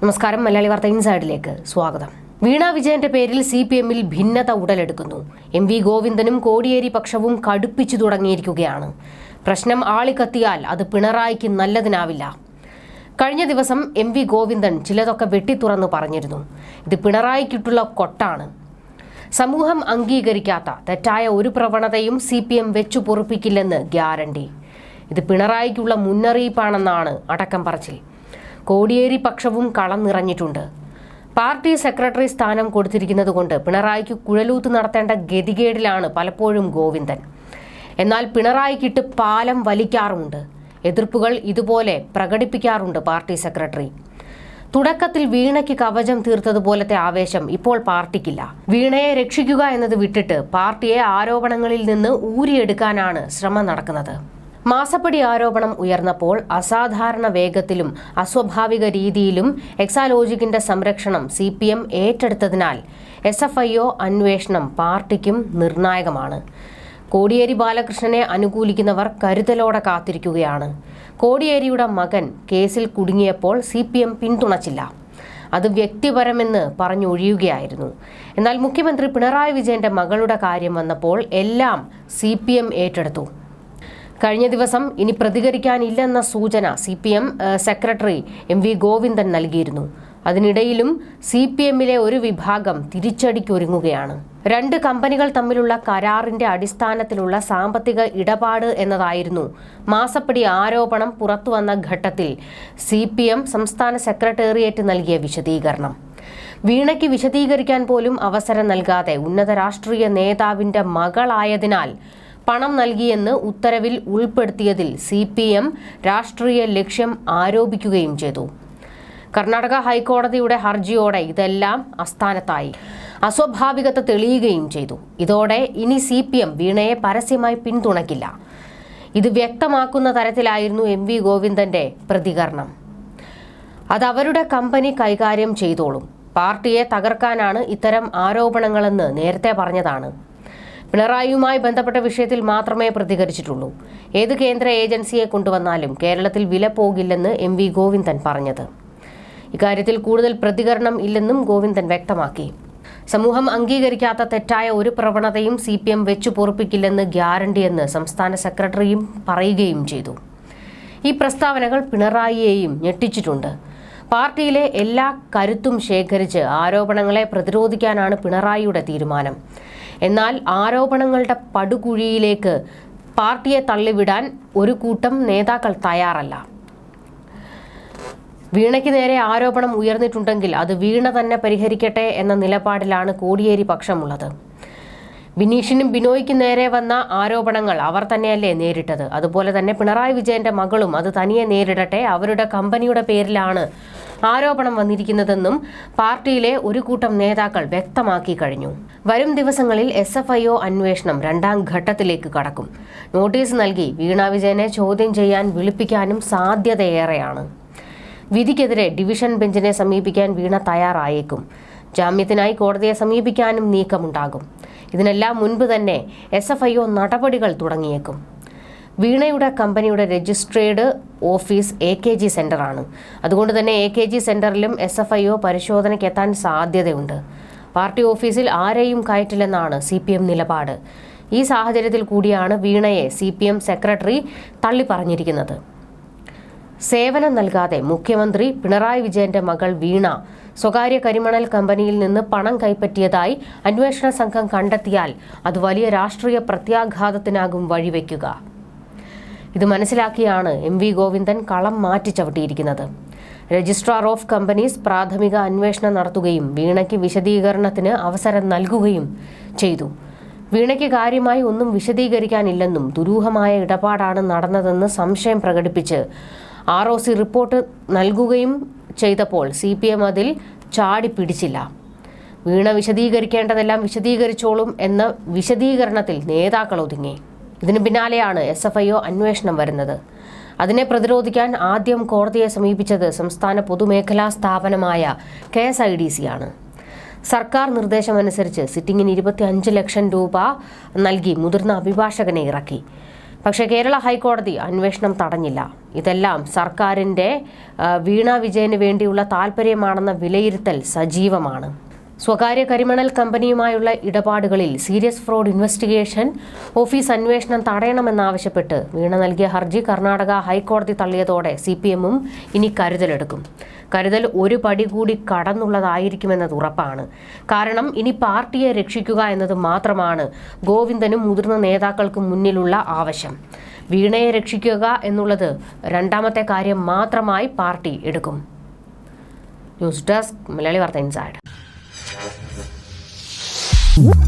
നമസ്കാരം മലയാളി വാർത്ത ഇൻസൈഡിലേക്ക് സ്വാഗതം. വീണ വിജയന്റെ പേരിൽ സി പി എമ്മിൽ ഭിന്നത ഉടലെടുക്കുന്നു. എം വി ഗോവിന്ദനും കോടിയേരി പക്ഷവും കടുപ്പിച്ചു തുടങ്ങിയിരിക്കുകയാണ്. പ്രശ്നം ആളിക്കത്തിയാൽ അത് പിണറായിക്ക് നല്ലതിനാവില്ല. കഴിഞ്ഞ ദിവസം എം വി ഗോവിന്ദൻ ചിലതൊക്കെ വെട്ടിത്തുറന്ന് പറഞ്ഞിരുന്നു. ഇത് പിണറായിക്കിട്ടുള്ള കൊട്ടാണ്. സമൂഹം അംഗീകരിക്കാത്ത തെറ്റായ ഒരു പ്രവണതയും സി പി എം വെച്ചു പൊറുപ്പിക്കില്ലെന്ന് ഗ്യാരണ്ടി. ഇത് പിണറായിക്കുള്ള മുന്നറിയിപ്പാണെന്നാണ് അടക്കം പറച്ചിൽ. കോടിയേരി പക്ഷവും കളം നിറഞ്ഞിട്ടുണ്ട്. പാർട്ടി സെക്രട്ടറി സ്ഥാനം കൊടുത്തിരിക്കുന്നത് കൊണ്ട് പിണറായിക്ക് കുഴലൂത്ത് നടത്തേണ്ട ഗതികേടിലാണ് പലപ്പോഴും ഗോവിന്ദൻ. എന്നാൽ പിണറായിക്കിട്ട് പാലം വലിക്കാറുമുണ്ട്. എതിർപ്പുകൾ ഇതുപോലെ പ്രകടിപ്പിക്കാറുണ്ട് പാർട്ടി സെക്രട്ടറി. തുടക്കത്തിൽ വീണയ്ക്ക് കവചം തീർത്തതുപോലത്തെ ആവേശം ഇപ്പോൾ പാർട്ടിക്കില്ല. വീണയെ രക്ഷിക്കുക എന്നത് വിട്ടിട്ട് പാർട്ടിയെ ആരോപണങ്ങളിൽ നിന്ന് ഊരിയെടുക്കാനാണ് ശ്രമം നടക്കുന്നത്. മാസപ്പടി ആരോപണം ഉയർന്നപ്പോൾ അസാധാരണ വേഗത്തിലും അസ്വാഭാവിക രീതിയിലും എക്സാലോജിക്കിന്റെ സംരക്ഷണം സി പി എം ഏറ്റെടുത്തതിനാൽ എസ് എഫ് ഐ ഒ അന്വേഷണം പാർട്ടിക്കും നിർണായകമാണ്. കോടിയേരി ബാലകൃഷ്ണനെ അനുകൂലിക്കുന്നവർ കരുതലോടെ കാത്തിരിക്കുകയാണ്. കോടിയേരിയുടെ മകൻ കേസിൽ കുടുങ്ങിയപ്പോൾ സി പി എം പിന്തുണച്ചില്ല. അത് വ്യക്തിപരമെന്ന് പറഞ്ഞൊഴിയുകയായിരുന്നു. എന്നാൽ മുഖ്യമന്ത്രി പിണറായി വിജയന്റെ മകളുടെ കാര്യം വന്നപ്പോൾ എല്ലാം സി ഏറ്റെടുത്തു. കഴിഞ്ഞ ദിവസം ഇനി പ്രതികരിക്കാനില്ലെന്ന സൂചന C P M secretary M V Govindan നൽകിയിരുന്നു. അതിനിടയിലും സി പി എമ്മിലെ ഒരു വിഭാഗം തിരിച്ചടിക്കൊരുങ്ങുകയാണ്. രണ്ട് കമ്പനികൾ തമ്മിലുള്ള കരാറിന്റെ അടിസ്ഥാനത്തിലുള്ള സാമ്പത്തിക ഇടപാട് എന്നതായിരുന്നു മാസപ്പടി ആരോപണം പുറത്തുവന്ന ഘട്ടത്തിൽ സി പി എം സംസ്ഥാന സെക്രട്ടേറിയറ്റ് നൽകിയ വിശദീകരണം. വീണയ്ക്ക് വിശദീകരിക്കാൻ പോലും അവസരം നൽകാതെ ഉന്നത രാഷ്ട്രീയ നേതാവിന്റെ മകളായതിനാൽ പണം നൽകിയെന്ന് ഉത്തരവിൽ ഉൾപ്പെടുത്തിയതിൽ സി പി എം രാഷ്ട്രീയ ലക്ഷ്യം ആരോപിക്കുകയും ചെയ്തു. കർണാടക ഹൈക്കോടതിയുടെ ഹർജിയോടെ ഇതെല്ലാം അസ്ഥാനത്തായി അസ്വാഭാവികത തെളിയുകയും ചെയ്തു. ഇതോടെ ഇനി സി പി എം വീണയെ പരസ്യമായി പിന്തുണയ്ക്കില്ല ഇത് വ്യക്തമാക്കുന്ന തരത്തിലായിരുന്നു എം വി ഗോവിന്ദന്റെ പ്രതികരണം. അത് അവരുടെ കമ്പനി കൈകാര്യം ചെയ്തോളും. പാർട്ടിയെ തകർക്കാനാണ് ഇത്തരം ആരോപണങ്ങളെന്ന് നേരത്തെ പറഞ്ഞതാണ്. പിണറായിയുമായി ബന്ധപ്പെട്ട വിഷയത്തിൽ മാത്രമേ പ്രതികരിച്ചിട്ടുള്ളൂ. ഏത് കേന്ദ്ര ഏജൻസിയെ കൊണ്ടുവന്നാലും കേരളത്തിൽ വില പോകില്ലെന്ന് എം വി ഗോവിന്ദൻ പറഞ്ഞത്. ഇക്കാര്യത്തിൽ കൂടുതൽ പ്രതികരണം ഇല്ലെന്നും ഗോവിന്ദൻ വ്യക്തമാക്കി. സമൂഹം അംഗീകരിക്കാത്ത തെറ്റായ ഒരു പ്രവണതയും സി പി എം വെച്ചു പൊറുപ്പിക്കില്ലെന്ന് ഗ്യാരണ്ടിയെന്ന് സംസ്ഥാന സെക്രട്ടറിയും പറയുകയും ചെയ്തു. ഈ പ്രസ്താവനകൾ പിണറായിയെയും ഞെട്ടിച്ചിട്ടുണ്ട്. പാർട്ടിയിലെ എല്ലാ കരുത്തും ശേഖരിച്ച് ആരോപണങ്ങളെ പ്രതിരോധിക്കാനാണ് പിണറായിയുടെ തീരുമാനം. എന്നാൽ ആരോപണങ്ങളുടെ പടുകുഴിയിലേക്ക് പാർട്ടിയെ തള്ളിവിടാൻ ഒരു കൂട്ടം നേതാക്കൾ തയ്യാറല്ല. വീണയ്ക്ക് നേരെ ആരോപണം ഉയർന്നിട്ടുണ്ടെങ്കിൽ അത് വീണ തന്നെ പരിഹരിക്കട്ടെ എന്ന നിലപാടിലാണ് കോടിയേരി പക്ഷമുള്ളത്. ബിനീഷിനും ബിനോയ്ക്കും നേരെ വന്ന ആരോപണങ്ങൾ അവർ തന്നെയല്ലേ നേരിട്ടത്. അതുപോലെ തന്നെ പിണറായി വിജയന്റെ മകളും അത് തനിയെ നേരിടട്ടെ. അവരുടെ കമ്പനിയുടെ പേരിലാണ് ആരോപണം വന്നിരിക്കുന്നതെന്നും പാർട്ടിയിലെ ഒരു കൂട്ടം നേതാക്കൾ വ്യക്തമാക്കി കഴിഞ്ഞു. വരും ദിവസങ്ങളിൽ എസ് എഫ് ഐ ഒ അന്വേഷണം രണ്ടാം ഘട്ടത്തിലേക്ക് കടക്കും. നോട്ടീസ് നൽകി വീണ വിജയനെ ചോദ്യം ചെയ്യാൻ വിളിപ്പിക്കാനും സാധ്യതയേറെയാണ്. വിധിക്കെതിരെ ഡിവിഷൻ ബെഞ്ചിനെ സമീപിക്കാൻ വീണ തയ്യാറായേക്കും. ജാമ്യത്തിനായി കോടതിയെ സമീപിക്കാനും നീക്കമുണ്ടാകും. ഇതിനെല്ലാം മുൻപ് തന്നെ എസ് എഫ് ഐ ഒ നടപടികൾ തുടങ്ങിയേക്കും. വീണയുടെ കമ്പനിയുടെ registered office A K G സെന്ററാണ് അതുകൊണ്ട് തന്നെ എ കെ ജി സെന്ററിലും എസ് എഫ് ഐ ഒ പരിശോധനയ്ക്ക് എത്താൻ സാധ്യതയുണ്ട്. പാർട്ടി ഓഫീസിൽ ആരെയും കയറ്റില്ലെന്നാണ് സി പി എം നിലപാട്. ഈ സാഹചര്യത്തിൽ കൂടിയാണ് വീണയെ സി പി എം സെക്രട്ടറി തള്ളിപ്പറഞ്ഞിരിക്കുന്നത്. സേവനം നൽകാതെ മുഖ്യമന്ത്രി പിണറായി വിജയന്റെ മകൾ വീണ സ്വകാര്യ കരിമണൽ കമ്പനിയിൽ നിന്ന് പണം കൈപ്പറ്റിയതായി അന്വേഷണ സംഘം കണ്ടെത്തിയാൽ അത് വലിയ രാഷ്ട്രീയ പ്രത്യാഘാതത്തിനാകും വഴിവെക്കുക. ഇത് മനസ്സിലാക്കിയാണ് എം വി ഗോവിന്ദൻ കളം മാറ്റി ചവിട്ടിയിരിക്കുന്നത്. രജിസ്ട്രാർ ഓഫ് കമ്പനീസ് പ്രാഥമിക അന്വേഷണം നടത്തുകയും വീണയ്ക്ക് വിശദീകരണത്തിന് അവസരം നൽകുകയും ചെയ്തു. വീണയ്ക്ക് കാര്യമായി ഒന്നും വിശദീകരിക്കാനില്ലെന്നും ദുരൂഹമായ ഇടപാടാണ് നടന്നതെന്ന് സംശയം പ്രകടിപ്പിച്ച് ആർ ഒ സി റിപ്പോർട്ട് നൽകുകയും ചെയ്തപ്പോൾ സി പി എം അതിൽ ചാടി പിടിച്ചില്ല. വീണ വിശദീകരിക്കേണ്ടതെല്ലാം വിശദീകരിച്ചോളും എന്ന വിശദീകരണത്തിൽ നേതാക്കൾ ഒതുങ്ങി. ഇതിന് പിന്നാലെയാണ് എസ് എഫ് ഐ ഒ അന്വേഷണം വരുന്നത്. അതിനെ പ്രതിരോധിക്കാൻ ആദ്യം കോടതിയെ സമീപിച്ചത് സംസ്ഥാന പൊതുമേഖലാ സ്ഥാപനമായ K S I D C ആണ് സർക്കാർ നിർദ്ദേശമനുസരിച്ച് സിറ്റിംഗിന് ഇരുപത്തി അഞ്ച് ലക്ഷം രൂപ നൽകി മുതിർന്ന അഭിഭാഷകനെ ഇറക്കി. പക്ഷേ കേരള ഹൈക്കോടതി അന്വേഷണം തടഞ്ഞില്ല. ഇതെല്ലാം സർക്കാരിന്റെ വീണ വിജയന് വേണ്ടിയുള്ള താല്പര്യമാണെന്ന വിലയിരുത്തൽ സജീവമാണ്. സ്വകാര്യ കരിമണൽ കമ്പനിയുമായുള്ള ഇടപാടുകളിൽ സീരിയസ് ഫ്രോഡ് ഇൻവെസ്റ്റിഗേഷൻ ഓഫീസ് അന്വേഷണം തടയണമെന്നാവശ്യപ്പെട്ട് വീണ നൽകിയ ഹർജി കർണാടക ഹൈക്കോടതി തള്ളിയതോടെ സി പി എമ്മും ഇനി കരുതലെടുക്കും. കരുതൽ ഒരു പടി കൂടി കടന്നുള്ളതായിരിക്കുമെന്നത് ഉറപ്പാണ്. കാരണം ഇനി പാർട്ടിയെ രക്ഷിക്കുക എന്നത് മാത്രമാണ് ഗോവിന്ദനും മുതിർന്ന നേതാക്കൾക്കും മുന്നിലുള്ള ആവശ്യം. വീണയെ രക്ഷിക്കുക എന്നുള്ളത് രണ്ടാമത്തെ കാര്യം മാത്രമായി പാർട്ടി എടുക്കും. ന്യൂസ് ഡെസ്ക് മലയാളി വാർത്ത ഇൻസൈഡ്. Woo!